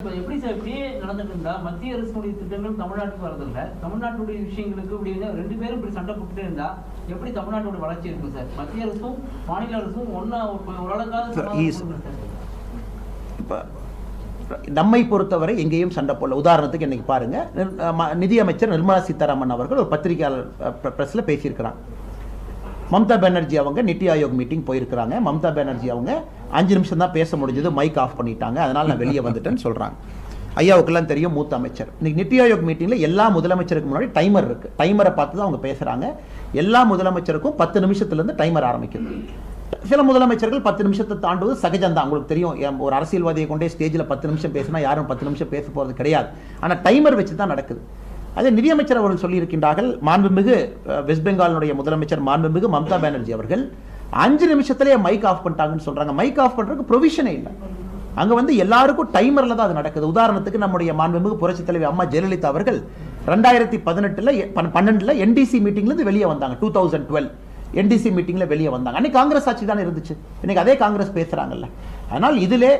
இப்ப எப்படி சார் இப்படியே நடந்துட்டு இருந்தா மத்திய அரசுடைய திட்டங்கள் தமிழ்நாட்டுக்கு வரதில்ல தமிழ்நாட்டுடைய விஷயங்களுக்கு இப்படி ரெண்டு பேரும் இப்படி சண்டை போட்டுட்டே இருந்தா எப்படி தமிழ்நாட்டோட வளர்ச்சி இருக்கும் சார் மத்திய அரசும் மாநில அரசும் ஒன்னா. இப்போ நம்மை பொறுத்தவரை எங்கேயும் சண்டை போடல. உதாரணத்துக்கு இன்னைக்கு பாருங்க நிதியமைச்சர் நிர்மலா சீதாராமன் அவர்கள் ஒரு பத்திரிகையாளர் பிரஸ்ல பேசியிருக்கிறாங்க மம்தா பானர்ஜி அவங்க நித்தி ஆயோக் மீட்டிங் போயிருக்கிறாங்க. மம்தா பானர்ஜி அவங்க அஞ்சு நிமிஷம் தான் பேச முடிஞ்சது மைக் ஆஃப் பண்ணிட்டாங்க. அதனால நான் வெளியே வந்துட்டேன்னு சொல்கிறாங்க ஐயாவுக்கெல்லாம் தெரியும் மூத்த அமைச்சர். இன்னைக்கு நித்தி ஆயோக் மீட்டிங்கில் எல்லா முதலமைச்சருக்கு முன்னாடி டைமர் இருக்குது டைமரை பார்த்து தான் அவங்க பேசுகிறாங்க எல்லா முதலமைச்சருக்கும் பத்து நிமிஷத்துலேருந்து டைமர் ஆரம்பிக்குது. சில முதலமைச்சர்கள் பத்து நிமிஷத்தை தாண்டுவது சகஜம்தான் உங்களுக்கு தெரியும் ஒரு அரசியல்வாதியை கொண்டே ஸ்டேஜில் பத்து நிமிஷம் பேசினா யாரும் பத்து நிமிஷம் பேச போகிறது கிடையாது. ஆனால் டைமர் வச்சு தான் நடக்குது. அதே நிதியமைச்சர் அவர்கள் சொல்லியிருக்கின்றார்கள். மாண்புமிகு வெஸ்ட் பெங்காலினுடைய முதலமைச்சர் மாண்புமிகு மம்தா பானர்ஜி அவர்கள் அஞ்சு நிமிஷத்துலேயே மைக் ஆஃப் பண்ணிட்டாங்கன்னு சொல்றாங்க. மைக் ஆஃப் பண்றதுக்கு ப்ரொவிஷனே இல்லை. அங்கே வந்து எல்லாருக்கும் டைமரில் தான் அது நடக்குது. உதாரணத்துக்கு நம்முடைய மாண்புமிகு புரட்சித் தலைவி அம்மா ஜெயலலிதா அவர்கள் ரெண்டாயிரத்தி பதினெட்டில் பன்னெண்டில் என்டிசி மீட்டிங்லேருந்து வெளியே வந்தாங்க. டூ தௌசண்ட் டுவெல் என்டிசி மீட்டிங்கில் வெளியே வந்தாங்க. அன்னைக்கு காங்கிரஸ் ஆட்சி தானே இருந்துச்சு. இன்னைக்கு அதே காங்கிரஸ் பேசுகிறாங்கல்ல அதனால் இதிலே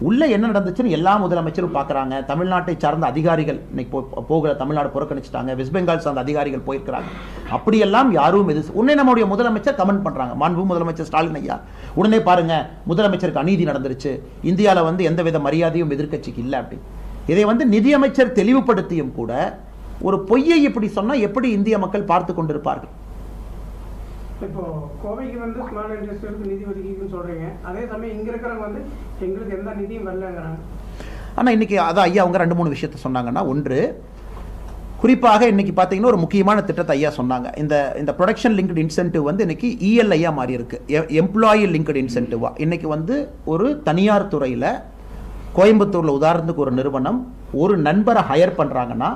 உள்ளே என்ன நடந்துச்சுன்னு எல்லா முதலமைச்சரும் பார்க்குறாங்க தமிழ்நாட்டை சார்ந்த அதிகாரிகள் இன்னைக்கு போ- போகிற தமிழ்நாடு புறக்கணிச்சிட்டாங்க. வெஸ்ட் பெங்கால் சார்ந்த அதிகாரிகள் போயிருக்கிறாங்க. அப்படியெல்லாம் யாரும் எது உடனே நம்முடைய முதலமைச்சர் கமெண்ட் பண்ணுறாங்க மாண்பு முதலமைச்சர் ஸ்டாலின் ஐயா உடனே பாருங்க முதலமைச்சருக்கு அநீதி நடந்துருச்சு. இந்தியாவில் வந்து எந்தவித மரியாதையும் எதிர்க்கட்சிக்கு இல்லை அப்படி இதை வந்து நிதியமைச்சர் தெளிவுபடுத்தியும் கூட ஒரு பொய்யை இப்படி சொன்னால் எப்படி இந்திய மக்கள் பார்த்து கொண்டிருப்பார்கள்? இப்போ கோவைக்கு வந்து ஸ்மால் இண்டஸ்ட்ரியலுக்கு நிதி ஒதுக்கிக்குன்னு சொல்றீங்க. அதே சமயம் இங்க இருக்கிறவங்க வந்து எங்களுக்கு எந்த நிதியும் வரலங்கிறாங்க. ஆனால் இன்னைக்கு அதான் ஐயா அவங்க ரெண்டு மூணு விஷயத்த சொன்னாங்கன்னா ஒன்று குறிப்பாக இன்றைக்கி பார்த்தீங்கன்னா ஒரு முக்கியமான திட்டத்தை ஐயா சொன்னாங்க. இந்த இந்த ப்ரொடக்ஷன் லிங்க்டு இன்சென்டிவ் வந்து இன்றைக்கி இஎல்ஐயா மாறி இருக்குது எம்ப்ளாயி லிங்க்டு இன்சென்டிவாக இன்றைக்கி வந்து ஒரு தனியார் துறையில் கோயம்புத்தூரில் உதாரணத்துக்கு ஒரு நிறுவனம் ஒரு நண்பரை ஹையர் பண்ணுறாங்கன்னா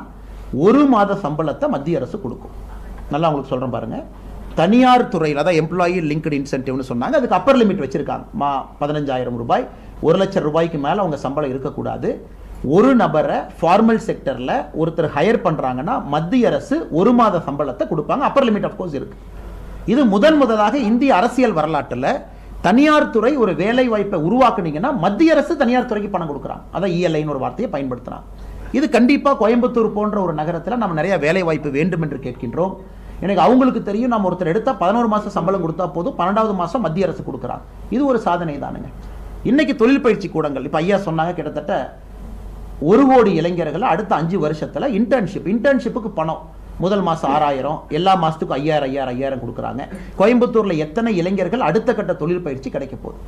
ஒரு மாத சம்பளத்தை மத்திய அரசு கொடுக்கும். நல்லா உங்களுக்கு சொல்கிறேன் பாருங்கள் தனியார் துறையில் அதான் எம்ப்ளாயி லிங்க்டு இன்சென்டிவ்னு சொன்னாங்க. அதுக்கு அப்பர் லிமிட் வச்சுருக்காங்க. மா பதினஞ்சாயிரம் ரூபாய். ஒரு லட்சம் ரூபாய்க்கு மேலே அவங்க சம்பளம் இருக்கக்கூடாது. ஒரு நபரை ஃபார்மல் செக்டரில் ஒருத்தர் ஹையர் பண்ணுறாங்கன்னா மத்திய அரசு ஒரு மாத சம்பளத்தை கொடுப்பாங்க. அப்பர் லிமிட் ஆஃப் இருக்குது இது முதன் முதலாக இந்திய அரசியல் வரலாற்றில் தனியார் துறை ஒரு வேலை வாய்ப்பை உருவாக்குனீங்கன்னா மத்திய அரசு தனியார் துறைக்கு பணம் கொடுக்குறாங்க. அதான் இஎல்ஐன்னு ஒரு வார்த்தையை பயன்படுத்துறாங்க. இது கண்டிப்பாக கோயம்புத்தூர் போன்ற ஒரு நகரத்தில் நம்ம நிறைய வேலை வாய்ப்பு வேண்டும் என்று கேட்கின்றோம். எனக்கு அவங்களுக்கு தெரியும் நம்ம ஒருத்தர் எடுத்தால் பதினோரு மாதம் சம்பளம் கொடுத்தா போதும் பன்னெண்டாவது மாதம் மத்திய அரசு கொடுக்குறாங்க இது ஒரு சாதனை தானுங்க. இன்னைக்கு தொழில் பயிற்சி கூடங்கள் இப்போ ஐயா சொன்னாங்க கிட்டத்தட்ட ஒரு கோடி இளைஞர்களை அடுத்த அஞ்சு வருஷத்தில் இன்டர்ன்ஷிப் இன்டர்ன்ஷிப்புக்கு பணம். முதல் மாதம் ஆறாயிரம் எல்லா மாதத்துக்கும் ஐயாயிரம் ஐயாயிரம் ஐயாயிரம் கொடுக்குறாங்க. கோயம்புத்தூரில் எத்தனை இளைஞர்கள் அடுத்த கட்ட தொழில் பயிற்சி கிடைக்க போகுது?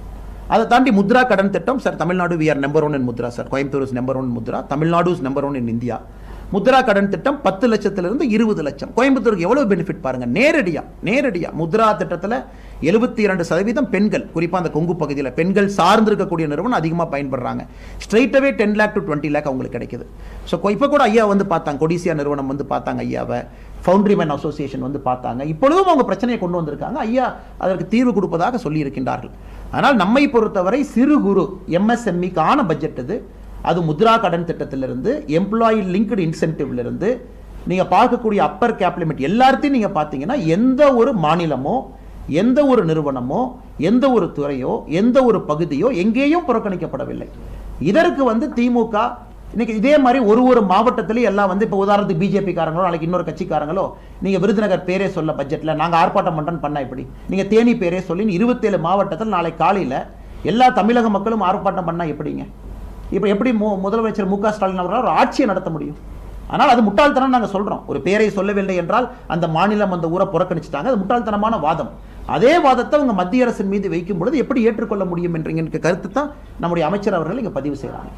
அதை தாண்டி முத்ரா கடன் திட்டம் sir Tamil Nadu we are number one in Mudra sir. Coimbatore is number one Mudra Tamil Nadu is number one in India. Mudra கடன் திட்டம் பத்து லட்சத்திலிருந்து இருபது லட்சம். கோயம்புத்தூருக்கு எவ்வளவு பெனிஃபிட் பாருங்க? நேரடியா நேரடியா. முத்ரா திட்டத்தில் எழுபத்தி இரண்டு சதவீதம் பெண்கள் குறிப்பாக அந்த கொங்கு பகுதியில் பெண்கள் சார்ந்திருக்கக்கூடிய நிறுவனம் அதிகமாக பயன்படுறாங்க. ஸ்ட்ரைட்டாகவே ten lakh to twenty lakh அவங்களுக்கு கிடைக்குது. ஸோ இப்போ கூட ஐயா வந்து பார்த்தாங்க கொடிசியா நிறுவனம் வந்து பார்த்தாங்க ஐயாவை. ஃபவுண்டரி மேன் அசோசியேஷன் வந்து பார்த்தாங்க. இப்பொழுதும் அவங்க பிரச்சனையை கொண்டு வந்திருக்காங்க. ஐயா அதற்கு தீர்வு கொடுப்பதாக சொல்லியிருக்கின்றார்கள். ஆனால் நம்மை பொறுத்தவரை சிறு குறு எம்எஸ்எம்இக்கான பட்ஜெட் இது. அது முத்ரா கடன் திட்டத்திலிருந்து எம்ப்ளாயி லிங்க்டு இன்சென்டிவ்லேருந்து நீங்கள் பார்க்கக்கூடிய அப்பர் கேப் லிமிட் எல்லாத்தையும் நீங்கள் பார்த்தீங்கன்னா எந்த ஒரு மாநிலமோ எந்த ஒரு நிறுவனமோ எந்த ஒரு துறையோ எந்த ஒரு பகுதியோ எங்கேயும் புறக்கணிக்கப்படவில்லை. இதற்கு வந்து திமுக இன்னைக்கு இதே மாதிரி ஒரு ஒரு மாவட்டத்திலையும் எல்லாம் வந்து இப்போ உதாரணத்துக்கு பிஜேபி காரங்களோ நாளைக்கு இன்னொரு கட்சிக்காரங்களோ நீங்கள் விருதுநகர் பேரே சொல்ல பட்ஜெட்டில் நாங்கள் ஆர்ப்பாட்டம் பண்றோம் பண்ணால் இப்படி நீங்கள் தேனி பேரே சொல்லி இருபத்தேழு மாவட்டத்தில் நாளை காலையில் எல்லா தமிழக மக்களும் ஆர்ப்பாட்டம் பண்ணால் எப்படிங்க? இப்போ எப்படி மு- முதலமைச்சர் மு க. ஸ்டாலின் அவர்களால் ஒரு ஆட்சியை நடத்த முடியும்? ஆனால் அது முட்டாள்தனம் நாங்கள் சொல்கிறோம் ஒரு பேரை சொல்லவில்லை என்றால் அந்த மாநிலம் அந்த ஊரை புறக்கணிச்சிட்டாங்க. அது முட்டாள்தனமான வாதம். அதே வாதத்தை அவங்க மத்திய அரசின் மீது வைக்கும் பொழுது எப்படி ஏற்றுக்கொள்ள முடியும் என்ற கருத்து தான் நம்முடைய அமைச்சர் அவர்கள் இங்கே பதிவு செய்கிறாங்க